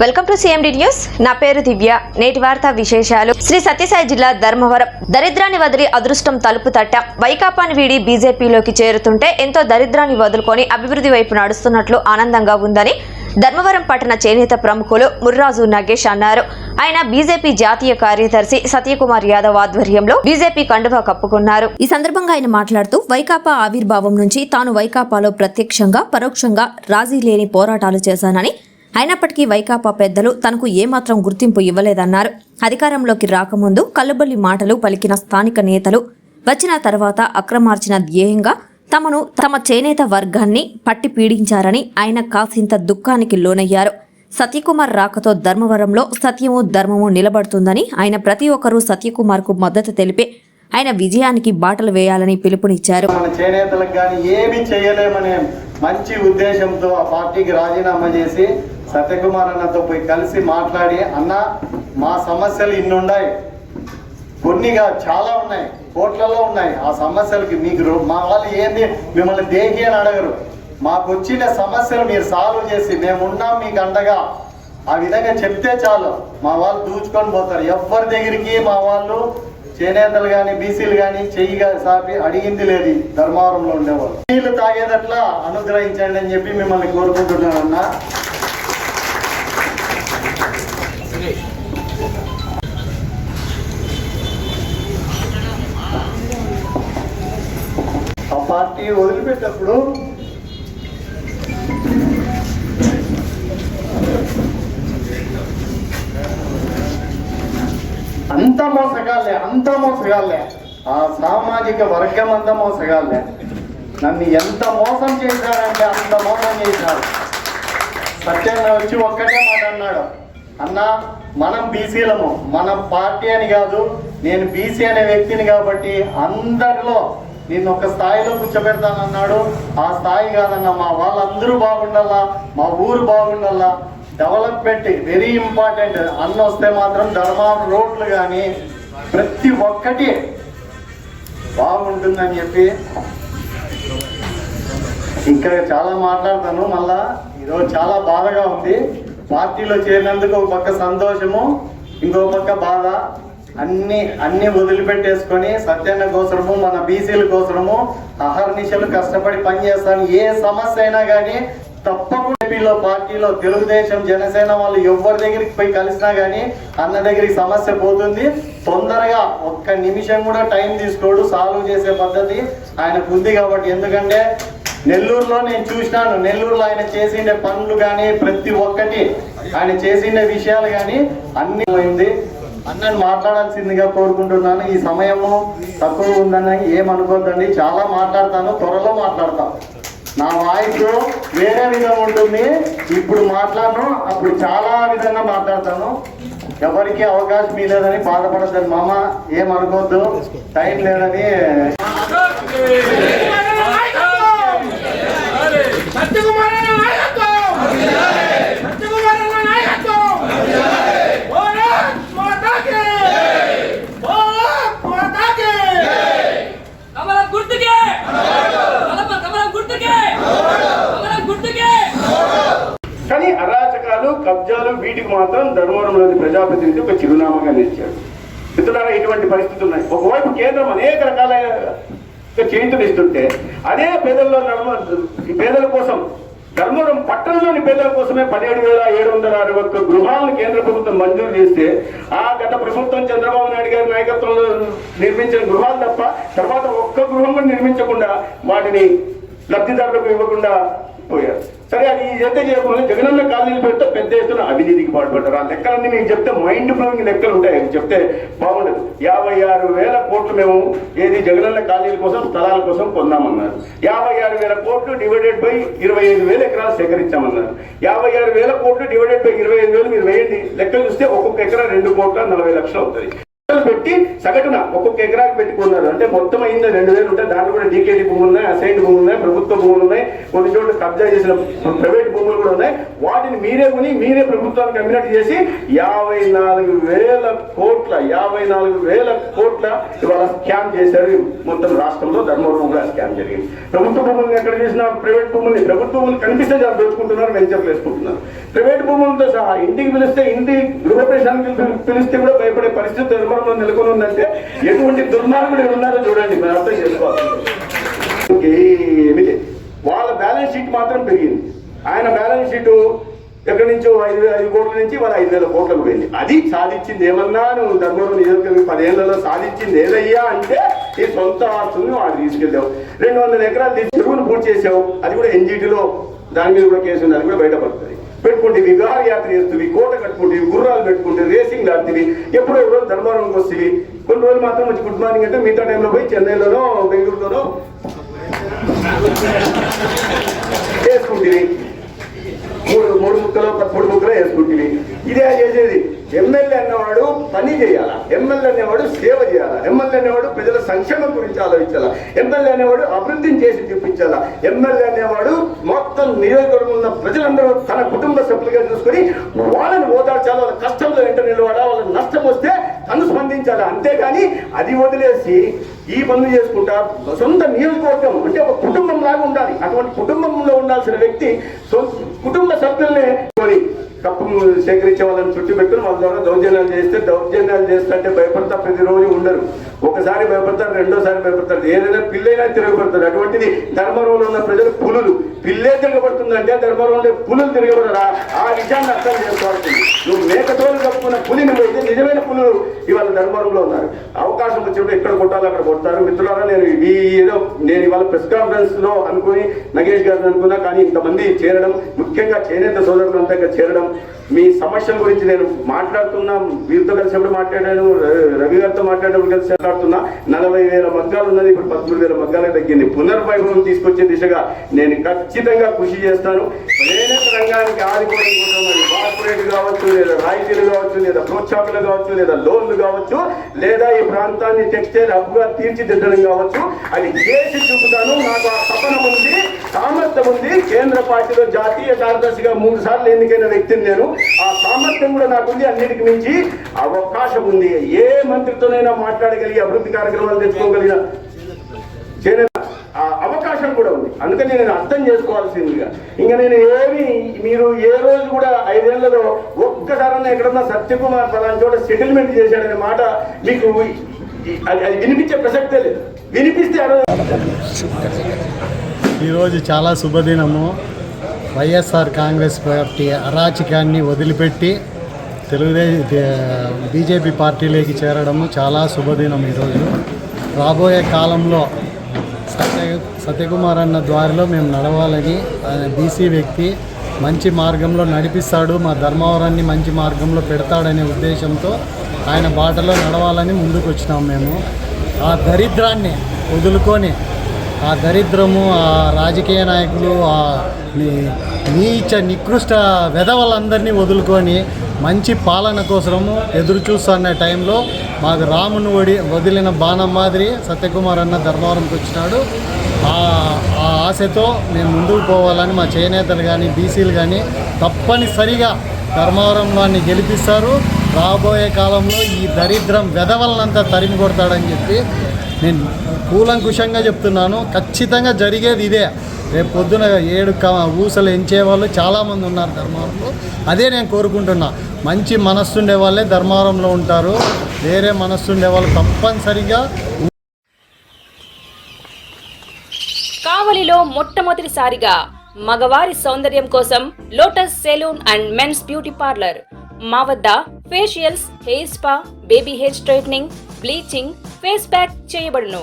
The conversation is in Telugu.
Welcome to CMD news. నా పేరు దివ్య. నేటి వార్త విశేషాలు. శ్రీ సత్యసాయి జిల్లా ధర్మవరం. దరిద్రాన్ని వదిలి అదృష్టం తలుపు తట్ట. వైకాపాని వీడి బీజేపీలోకి చేరుతుంటే ఎంతో దరిద్రాన్ని వదులుకొని అభివృద్ధి వైపు నడుస్తున్నట్లు ఆనందంగా ఉందని ధర్మవరం పట్టణ చేనేత ప్రముఖులు ముర్రాజు నగేష్ అన్నారు. ఆయన బీజేపీ జాతీయ కార్యదర్శి సత్యకుమార్ యాదవ్ ఆధ్వర్యంలో బీజేపీ కండువా కప్పుకున్నారు. ఈ సందర్భంగా ఆయన మాట్లాడుతూ వైకాపా ఆవిర్భావం నుంచి తాను వైకాపాలో ప్రత్యక్షంగా పరోక్షంగా రాజీ లేని పోరాటాలు చేశానని అయినప్పటికీ వైకాపా పెద్దలు తనకు ఏమాత్రం గుర్తింపు ఇవ్వలేదన్నారు. అధికారంలోకి రాకముందు కల్లుబల్లి మాటలు పలికిన స్థానిక నేతలు వచ్చిన తర్వాత అక్రమార్చిన ధ్యేయంగా తమను తమ చేనేత వర్గాన్ని పట్టి పీడించారని ఆయన కాసింత దుఃఖానికి లోనయ్యారు. సత్యకుమార్ రాకతో ధర్మవరంలో సత్యము ధర్మము నిలబడుతుందని ఆయన ప్రతి ఒక్కరూ సత్యకుమార్కు మద్దతు తెలిపి ఆయన విజయానికి బాటలు వేయాలని పిలుపునిచ్చారు. మన చేనేతలకు కానీ ఏమి చేయలేమనే మంచి ఉద్దేశంతో ఆ పార్టీకి రాజీనామా చేసి సత్యకుమార్ అన్నతో పోయి కలిసి మాట్లాడి అన్న మా సమస్యలు ఇన్ని ఉన్నాయి కొన్నిగా చాలా ఉన్నాయి కోట్లలో ఉన్నాయి. ఆ సమస్యలకి మీకు మా వాళ్ళు ఏంది? మిమ్మల్ని దేహి అని అడగరు. మాకు వచ్చిన సమస్యలు మీరు సాల్వ్ చేసి మేము ఉన్నాం మీకు అండగా. ఆ విధంగా చెప్తే చాలు. మా వాళ్ళు దూచుకొని పోతారు. ఎవరి దగ్గరికి మా వాళ్ళు చేనేతలు కానీ బీసీలు కానీ చెయ్యి సాపి అడిగింది లేదు ధర్మవరంలో ఉండేవాళ్ళు. నీళ్ళు తాగేదట్లా అనుగ్రహించండి అని చెప్పి మిమ్మల్ని కోరుకుంటున్నాను పార్టీ వదిలిపెట్టప్పుడు అంత మోసగాళ్ళే అంత మోసగాళ్ళే. ఆ సామాజిక వర్గం అంత మోసగాళ్ళే. నన్ను ఎంత మోసం చేశారంటే అంత మోసం చేశారు. సత్యంగా వచ్చి ఒక్కటే మాట అన్నాడు. అన్న మనం బీసీలము మన పార్టీ అని కాదు నేను బీసీ అనే వ్యక్తిని కాబట్టి అందరిలో నిన్ను ఒక స్థాయిలో కూర్చోబెడతానన్నాడు. ఆ స్థాయి కాదన్న మా వాళ్ళందరూ బాగుండాలా? మా ఊరు బాగుండాలా? డెవలప్మెంట్ వెరీ ఇంపార్టెంట్ అన్న వస్తే మాత్రం ధర్మవరం రోడ్లు కానీ ప్రతి ఒక్కటి బాగుంటుందని చెప్పి ఇంకా చాలా మాట్లాడతాను. మళ్ళా ఈరోజు చాలా బాధగా ఉంది. పార్టీలో చేరినందుకు ఒక పక్క సంతోషము ఇంకో పక్క బాధ. అన్ని అన్ని వదిలిపెట్టేసుకొని సత్యన్న కోసము మన బీసీల కోసము అహర్నిశలు కష్టపడి పనిచేస్తాను. ఏ సమస్య అయినా కానీ తప్పకుండా ఏపీలో పార్టీలో తెలుగుదేశం జనసేన వాళ్ళు ఎవరి దగ్గరికి పోయి కలిసినా కానీ అన్న దగ్గరికి సమస్య పోతుంది. తొందరగా ఒక్క నిమిషం కూడా టైం తీసుకోడు సాల్వ్ చేసే పద్ధతి ఆయనకు ఉంది కాబట్టి. ఎందుకంటే నెల్లూరులో నేను చూసినాను నెల్లూరులో ఆయన చేసిండే పనులు కానీ ప్రతి ఒక్కటి ఆయన చేసిండే విషయాలు కానీ అన్ని అయింది అన్నని మాట్లాడాల్సిందిగా కోరుకుంటున్నాను. ఈ సమయము తక్కువ ఉందని ఏమనుకోద్దండి చాలా మాట్లాడతాను త్వరలో మాట్లాడతాను. నా వాయిస్ వేరే విధంగా ఉంటుంది. ఇప్పుడు మాట్లాడను అప్పుడు చాలా విధంగా మాట్లాడతాను. ఎవరికి అవకాశం లేదని బాధపడద్దని మామ ఏమనుకోవద్దు టైం లేదని. కబ్జాలు వీటికి మాత్రం ధర్మవరంలోని ప్రజాప్రతినిధి ఒక చిరునామాగా నిలిచాడు. మిత్రులారా ఇటువంటి పరిస్థితులు ఉన్నాయి. ఒకవైపు కేంద్రం అనేక రకాల చేతులు ఇస్తుంటే అదే పేదల్లో నడుమ పేదల కోసం ధర్మవరం పట్టణంలోని పేదల కోసమే పదిహేడు వేల ఏడు వందల అరవై ఒక్క గృహాలను కేంద్ర ప్రభుత్వం మంజూరు చేస్తే ఆ గత ప్రభుత్వం చంద్రబాబు నాయుడు గారి నాయకత్వంలో నిర్మించిన గృహాలు తప్ప తర్వాత ఒక్క గృహం కూడా నిర్మించకుండా వాటిని లబ్ధిదారులకు ఇవ్వకుండా పోయారు. సరే అది అయితే చేయకుండా జగనన్న కాలనీలు పెడితే పెద్ద ఎత్తున అవినీతికి పాటుపడ్డారు ఆ లెక్కలన్నీ మీకు చెప్తే మైండ్ బ్లోయింగ్ లెక్కలు ఉంటాయి. చెప్తే బాగుండదు. యాభై ఆరు వేల కోట్లు మేము ఏది జగనన్న కాలనీల కోసం స్థలాల కోసం కొన్నామన్నారు యాభై ఆరు వేల కోట్లు డివైడెడ్ బై ఇరవై ఐదు వేల ఎకరాలు సేకరించామన్నారు. యాభై ఆరు వేల కోట్లు డివైడెడ్ బై ఇరవై ఐదు వేలు మీరు వేయండి. లెక్కలు చూస్తే ఒక్కొక్క ఎకరా రెండు కోట్ల నలభై లక్షలు అవుతుంది. పెట్టి సగటున ఒక్కొక్క ఎకరాకి పెట్టుకున్నారు అంటే మొత్తం అయింది రెండు వేలు ఉంటాయి దాంట్లో కూడా డీకేటీ భూములు ఉన్నాయి అసైన్ భూములు ఉన్నాయి ప్రభుత్వ భూములు ఉన్నాయి కొన్ని చోట్ల కబ్జా చేసిన ప్రైవేట్ భూములు కూడా ఉన్నాయి. వాటిని మీరే కొని మీరే ప్రభుత్వానికి అమ్మినట్టు చేసి యాభై నాలుగు వేల కోట్ల యాభై నాలుగు వేల కోట్ల ఇవాళ స్కామ్ చేశారు మొత్తం రాష్ట్రంలో ధర్మవరం కూడా స్కామ్ జరిగింది. ప్రభుత్వ భూములను ఎక్కడ చేసినా ప్రైవేట్ భూముల్ని ప్రభుత్వ భూములు కనిపిస్తే చాలా దోచుకుంటున్నారు వెంచర్లు వేసుకుంటున్నారు. ప్రైవేట్ భూములతో సహా ఇంటికి పిలిస్తే ఇంటి గృహప్రవేశానికి పిలిస్తే కూడా భయపడే పరిస్థితి ధర్మవరంలో నెలకొని ఉందంటే ఎటువంటి దుర్మార్గుడు ఉన్నారో చూడండి మీరు అర్థం చేసుకోవాలి. ఏమి వాళ్ళ బ్యాలెన్స్ షీట్ మాత్రం పెరిగింది. ఆయన బ్యాలెన్స్ షీటు ఎక్కడి నుంచో ఐదు వేల ఐదు కోట్ల నుంచి వాళ్ళ ఐదు వేల కోట్లకు పోయింది. అది సాధించింది ఏమన్నా నువ్వు ధర్మవరం నియోజకవర్గం పదేళ్ళలో సాధించింది ఏదయ్యా అంటే ఈ సొంత ఆస్తులను వాడు తీసుకెళ్ళావు. రెండు వందల ఎకరాలు తీసి చెరువును పూర్తి చేసావు. అది కూడా ఎన్జిటిలో దాని మీద కూడా కేసు ఉంది అది కూడా బయటపడుతుంది. పెట్టుకుంటేవి విహారయాత్ర చేస్తుంది కోట కట్టుకుంటేవి గుర్రాలు పెట్టుకుంటే రేసింగ్ లాంటివి. ఎప్పుడో ఎవరో రోజు ధర్మవరంకి వస్తుంది కొన్ని రోజులు మాత్రం వచ్చి గుడ్ మార్నింగ్ అంటే మిగతా టైంలో పోయి చెన్నైలోనో బెంగళూరులోనో వేసుకుంటుంది మూడు మూడు ముక్కలు మూడు ముక్కలు వేసుకుంటుంది ఇదే చేసేది. ఎమ్మెల్యే అన్నవాడు పని చేయాలా. ఎమ్మెల్యే అనేవాడు సేవ చేయాలా. ఎమ్మెల్యే అనేవాడు ప్రజల సంక్షేమం గురించి ఆలోచించాలా. ఎమ్మెల్యే అనేవాడు అభివృద్ధిని చేసి చూపించాలా. ఎమ్మెల్యే అనేవాడు నియోజకవర్గం ఉన్న ప్రజలందరూ తన కుటుంబ సభ్యులుగా చూసుకొని వాళ్ళని ఓదార్చాలి వాళ్ళ కష్టంలో వెంట నిలబడా వాళ్ళ నష్టం వస్తే తను స్పందించాలి. అంతేగాని అది వదిలేసి ఈ పనులు చేసుకుంటా సొంత నియోజకవర్గం అంటే ఒక కుటుంబం లాగా ఉండాలి. అటువంటి కుటుంబంలో ఉండాల్సిన వ్యక్తి సొంత కుటుంబ సేకరించే వాళ్ళని చుట్టూ పెట్టుకుని వాళ్ళ ద్వారా దౌర్జన్యాలు చేస్తే దౌర్జన్యాలు చేస్తుంటే భయపడతా ప్రతిరోజు ఉండరు. ఒకసారి భయపడతారు రెండోసారి భయపడతారు. ఏదైనా పిల్లైనా తిరగబడతారు అటువంటిది ధర్మరంలో ఉన్న ప్రజలు పులులు. పిల్లే తిరగబడుతుందంటే ధర్మవరంలో పులులు తిరగబడరా? ఆ విషయాన్ని అర్థం చేసుకోవాల్సింది. నువ్వు మేకతోలు కప్పుకున్న పులి నువ్వైతే నిజమైన పులులు ఇవాళ ధర్మరంలో ఉన్నారు. అవకాశం వచ్చినప్పుడు ఎక్కడ కొట్టాలో అక్కడ కొడతారు. మిత్రులారా నేను ఈ ఏదో నేను ఇవాళ ప్రెస్ కాన్ఫరెన్స్లో అనుకుని నగేష్ గారిని అనుకున్నా కానీ ఇంతమంది చేరడం ముఖ్యంగా చేనేత సోదరులంతా చేరడం మీ సమస్యల గురించి నేను మాట్లాడుతున్నా వీరితో కలిసినప్పుడు మాట్లాడాను రవి గారితో మాట్లాడినప్పుడు కలిసి మాట్లాడుతున్నా. నలభై వేల మగ్గాలు ఉన్నది ఇప్పుడు పదమూడు వేల మగ్గాలకు తగ్గింది. పునర్వైభవం తీసుకొచ్చే దిశగా నేను ఖచ్చితంగా కృషి చేస్తాను. చేనేత రంగానికి ఆదుకోవడం కార్పొరేట్ కావచ్చు లేదా రాయితీలు కావచ్చు లేదా ప్రోత్సాహకులు కావచ్చు లేదా లోన్లు కావచ్చు లేదా ఈ ప్రాంతాన్ని టెక్స్టైల్ హబ్గా తీర్చిదిద్దడం కావచ్చు. అది చేసి చూపుతాను నాకు ఆ తపన ఉంది సామర్థ్యం ఉంది కేంద్ర పార్టీలో జాతీయ కార్యదర్శిగా మూడు సార్లు ఎన్నికైన వ్యక్తిని నేను. ఆ సామర్థ్యం కూడా నాకుంది అన్నిటికి మించి అవకాశం ఉంది. ఏ మంత్రితోనైనా మాట్లాడగలిగి అభివృద్ధి కార్యక్రమాలు తెచ్చుకోగలిగిన చేనేత ఆ అవకాశం కూడా ఉంది. అందుకని నేను అర్థం చేసుకోవాల్సిందిగా. ఇంకా నేను ఏమి మీరు ఏ రోజు కూడా ఐదేళ్ళలో ఒక్కసారన్నా ఎక్కడన్నా సత్యకుమార్ పలానా చోట సెటిల్మెంట్ చేశాడనే మాట మీకు అది అది వినిపించే ప్రసక్తే లేదు. వినిపిస్తే ఈరోజు చాలా శుభదినము. వైఎస్ఆర్ కాంగ్రెస్ పార్టీ అరాచకాన్ని వదిలిపెట్టి తెలుగుదేశం బీజేపీ పార్టీలోకి చేరడము చాలా శుభదినం ఈరోజు. రాబోయే కాలంలో సత్య సత్యకుమార్ అన్న ద్వారిలో మేము నడవాలని ఆయన బీసీ వ్యక్తి మంచి మార్గంలో నడిపిస్తాడు మా ధర్మవరాన్ని మంచి మార్గంలో పెడతాడనే ఉద్దేశంతో ఆయన బాటలో నడవాలని ముందుకు వచ్చినాం మేము. ఆ దరిద్రాన్ని వదులుకొని ఆ దరిద్రము ఆ రాజకీయ నాయకులు ఆ నీచ నికృష్ట వెధవలందరినీ వదులుకొని మంచి పాలన కోసము ఎదురు చూస్తున్న టైంలో మాకు రాముని వడి వదిలిన బాణం మాదిరి సత్యకుమార్ అన్న ధర్మవరంకి వచ్చినాడు. ఆ ఆ ఆశతో మేము ముందుకు పోవాలని మా చేనేతలు కానీ బీసీలు కానీ తప్పనిసరిగా ధర్మవరం గెలిపిస్తారు. రాబోయే కాలంలో ఈ దరిద్రం వెధవలనంతా తరిమి కొడతాడని చెప్పి నేను కూలంకుషంగా చెప్తున్నాను. ఖచ్చితంగా జరిగేది ఇదే. రేపు పొద్దున ఏడు క ఊసలు ఎంచే వాళ్ళు చాలామంది ఉన్నారు ధర్మవరంలో. అదే నేను కోరుకుంటున్నా. మంచి మనస్సుండే వాళ్ళే ధర్మవరంలో ఉంటారు. వేరే మనస్సుండే వాళ్ళు తప్పనిసరిగా కావలిలో మొట్టమొదటిసారిగా మగవారి సౌందర్యం కోసం Lotus salon and men's beauty parlour. మా వద్ద facials hair spa baby hair straightening bleaching face pack చేయబడును.